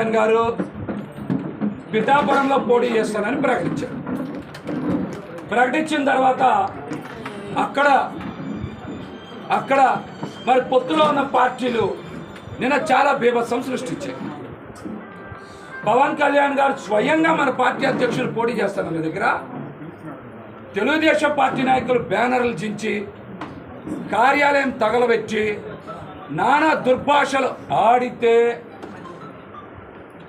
కళ్యాణ్ గారు పిఠాపురంలో పోటీ చేస్తానని ప్రకటించారు. ప్రకటించిన తర్వాత అక్కడ అక్కడ మరి పొత్తులో ఉన్న పార్టీలు నిన్న చాలా బీభత్సం సృష్టించాయి. పవన్ కళ్యాణ్ గారు స్వయంగా మన పార్టీ అధ్యక్షులు పోటీ చేస్తారన్న దగ్గర తెలుగుదేశం పార్టీ నాయకులు బ్యానర్లు చించి కార్యాలయం తగలబెట్టి నానా దుర్భాషలు ఆడితే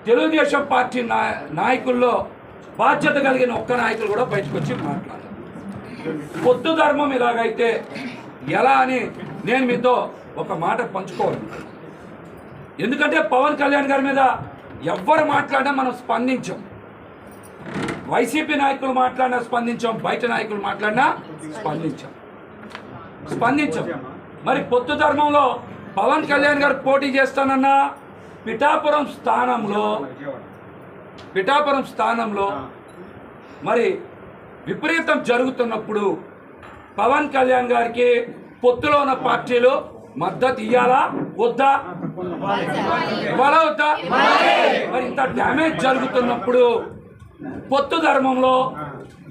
తెలుగుదేశం పార్టీ నా నాయకుల్లో బాధ్యత కలిగిన ఒక్క నాయకులు కూడా బయటకు వచ్చి మాట్లాడారు. పొద్దు ధర్మం ఇలాగైతే ఎలా అని నేను మీతో ఒక మాట పంచుకోవాలి. ఎందుకంటే పవన్ కళ్యాణ్ గారి మీద ఎవ్వరు మాట్లాడినా మనం స్పందించాం. వైసీపీ నాయకులు మాట్లాడినా స్పందించాం బయట నాయకులు మాట్లాడినా స్పందించాం. స్పందించాం. మరి పొత్తు ధర్మంలో పవన్ కళ్యాణ్ గారు పోటీ చేస్తానన్నా పిఠాపురం స్థానంలో పిఠాపురం స్థానంలో మరి విపరీతం జరుగుతున్నప్పుడు పవన్ కళ్యాణ్ గారికి పొత్తులో ఉన్న పార్టీలు మద్దతు ఇవ్వాలా వద్దా? ఇవ్వాలా వద్దా? మరి ఇంత డ్యామేజ్ జరుగుతున్నప్పుడు పొత్తు ధర్మంలో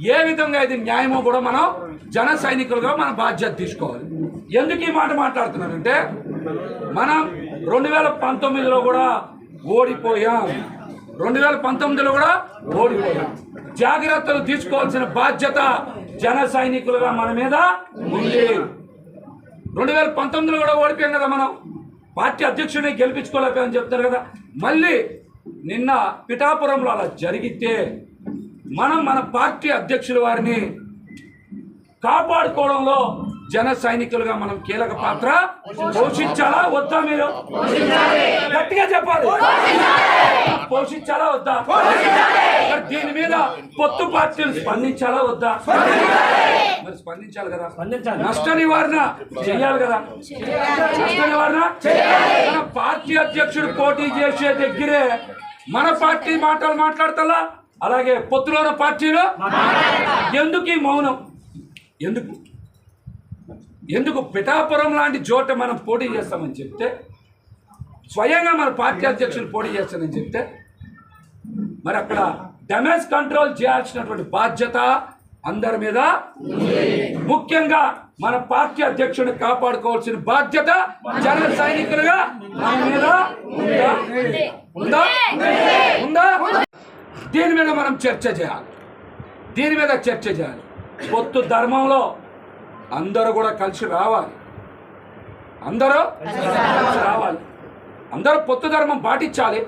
ఏ విధంగా ఇది న్యాయమో కూడా మనం జన సైనికులుగా మన బాధ్యత తీసుకోవాలి. ఎందుకు ఈ మాట మాట్లాడుతున్నానంటే మనం రెండు వేల పంతొమ్మిదిలో కూడా ఓడిపోయాం. రెండు వేల పంతొమ్మిదిలో కూడా ఓడిపోయాం. జాగ్రత్తలు తీసుకోవాల్సిన బాధ్యత జన సైనికులుగా మన మీద ఉంది. రెండు వేల పంతొమ్మిదిలో కూడా ఓడిపోయాం కదా మనం. పార్టీ అధ్యక్షుడిని గెలిపించుకోలేకపోయామని చెప్తారు కదా. మళ్ళీ నిన్న పిఠాపురంలో అలా జరిగితే మనం మన పార్టీ అధ్యక్షుల వారిని కాపాడుకోవడంలో జన సైనికులుగా మనం కీలక పాత్ర పోషించాలా. వద్దా మీరు? గట్టిగా చెప్పాలి. పోషించాలా. వద్దా? మరి దీని మీద పొత్తు పార్టీలు స్పందించాలా వద్దా? మరి స్పందించాలి కదా? స్పందించాలి. నష్ట నివారణ చేయాలి కదా? నష్ట నివారణ? మన పార్టీ అధ్యక్షుడు పోటీ చేసే దగ్గరే మన పార్టీ మాటలు మాట్లాడతలా? అలాగే పొత్తులో ఉన్న పార్టీలు ఎందుకు ఈ మౌనం? ఎందుకు? ఎందుకు పిఠాపురం లాంటి చోట మనం పోటీ చేస్తామని చెప్తే? స్వయంగా మన పార్టీ అధ్యక్షులు పోటీ చేస్తానని చెప్తే? మరి అక్కడ డ్యామేజ్ కంట్రోల్ చేయాల్సినటువంటి బాధ్యత అందరి మీద ముఖ్యంగా మన పార్టీ అధ్యక్షుడిని కాపాడుకోవాల్సిన బాధ్యత జన సైనికులుగా మన మీద ఉందా? ఉందా. ఉందా? దీని మీద మనం చర్చ చేయాలి. దీని మీద చర్చ చేయాలి. పొత్తు ధర్మంలో అందరూ కూడా కలిసి రావాలి. అందరూ కలిసి రావాలి. అందరూ పొత్తు ధర్మం పాటించాలి.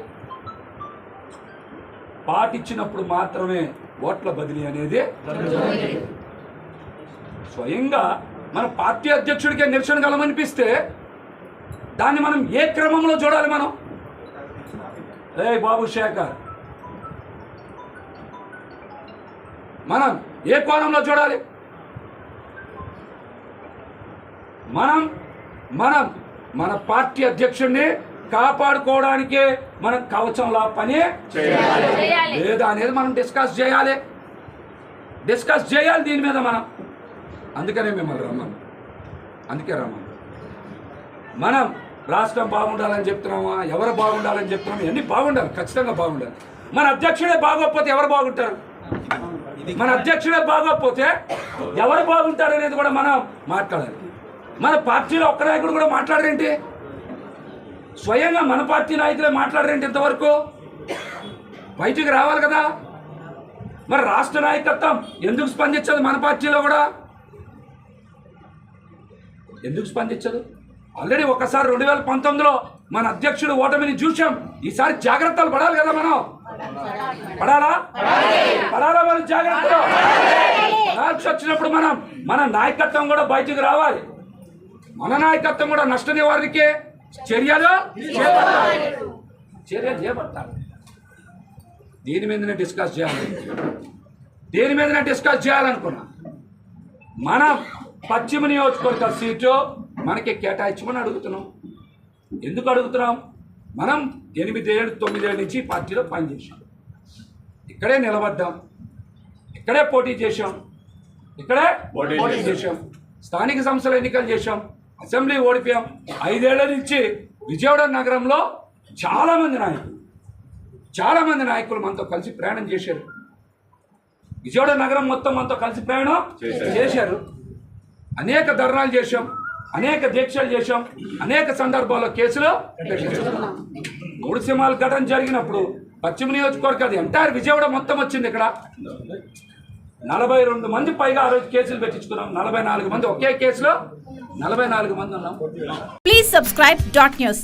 పాటించినప్పుడు మాత్రమే ఓట్ల బదిలీ అనేది స్వయంగా మన పార్టీ అధ్యక్షుడికే నిరసన కలమనిపిస్తే దాన్ని మనం ఏ క్రమంలో చూడాలి మనం? ఏ బాబు శేఖర్ మనం ఏ కోణంలో చూడాలి? మనం మనం మన పార్టీ అధ్యక్షుడిని కాపాడుకోవడానికే మనం కవచంలా పని చేయాలి. లేదా అనేది మనం డిస్కస్ చేయాలి. డిస్కస్ చేయాలి దీని మీద మనం. అందుకనే మిమ్మల్ని రమ్మను. అందుకే రమ్మను. మనం రాష్ట్రం బాగుండాలని చెప్తున్నామా? ఎవరు బాగుండాలని చెప్తున్నామా? ఇవన్నీ బాగుండాలి? ఖచ్చితంగా బాగుండాలి. మన అధ్యక్షుడే బాగోకపోతే ఎవరు బాగుంటారు? మన అధ్యక్షుడే బాగోకపోతే ఎవరు బాగుంటారు అనేది కూడా మనం మాట్లాడాలి. మన పార్టీలో ఒక్క నాయకుడు కూడా మాట్లాడరేంటి? స్వయంగా మన పార్టీ నాయకులే మాట్లాడరేంటి ఇంతవరకు? బయటికి రావాలి కదా. మరి రాష్ట్ర నాయకత్వం ఎందుకు స్పందించదు మన పార్టీలో కూడా? ఎందుకు స్పందించదు? ఆల్రెడీ ఒకసారి రెండు వేల పంతొమ్మిదిలో మన అధ్యక్షుడు ఓటమిని చూసాం ఈసారి జాగ్రత్తలు పడాలి కదా మనం. పడాలా? పడాలా మనం జాగ్రత్తలు? వచ్చినప్పుడు మనం మన నాయకత్వం కూడా బయటికి రావాలి. మన నాయకత్వం కూడా నష్ట నివారణకే చర్యలు చేపట్టాలి. చర్యలు చేపట్టాలి. దీని మీదనే డిస్కస్ చేయాలి. దీని మీదనే డిస్కస్ చేయాలనుకున్నా. మనం పశ్చిమ నియోజకవర్గ సీటు మనకి కేటాయించమని అడుగుతున్నాం. ఎందుకు అడుగుతున్నాం? మనం ఎనిమిదేళ్ళు తొమ్మిదేళ్ళ నుంచి పార్టీలో పనిచేసాం ఇక్కడే నిలబడ్డాం. ఇక్కడే పోటీ చేశాం. ఇక్కడే పోటీ చేశాం. స్థానిక సంస్థల ఎన్నికలు చేశాం. అసెంబ్లీ ఓడిపోయాం. ఐదేళ్ళ నుంచి విజయవాడ నగరంలో చాలామంది నాయకులు చాలామంది నాయకులు మనతో కలిసి ప్రయాణం చేశారు. విజయవాడ నగరం మొత్తం మనతో కలిసి ప్రయాణం చేశారు. అనేక ధర్నాలు చేశాం అనేక దీక్షలు చేశాం అనేక సందర్భాల్లో కేసులు. మూడు సింహాల ఘటన జరిగినప్పుడు పశ్చిమ నియోజకవర్గం అది ఎంటైర్ విజయవాడ మొత్తం వచ్చింది ఇక్కడ. నలభై రెండు మంది పైగా ఆ రోజు కేసులు పెట్టించుకున్నాం. నలభై నాలుగు మంది ఒకే కేసులో నలభై నాలుగు మంది ఉన్నాం Please subscribe dot news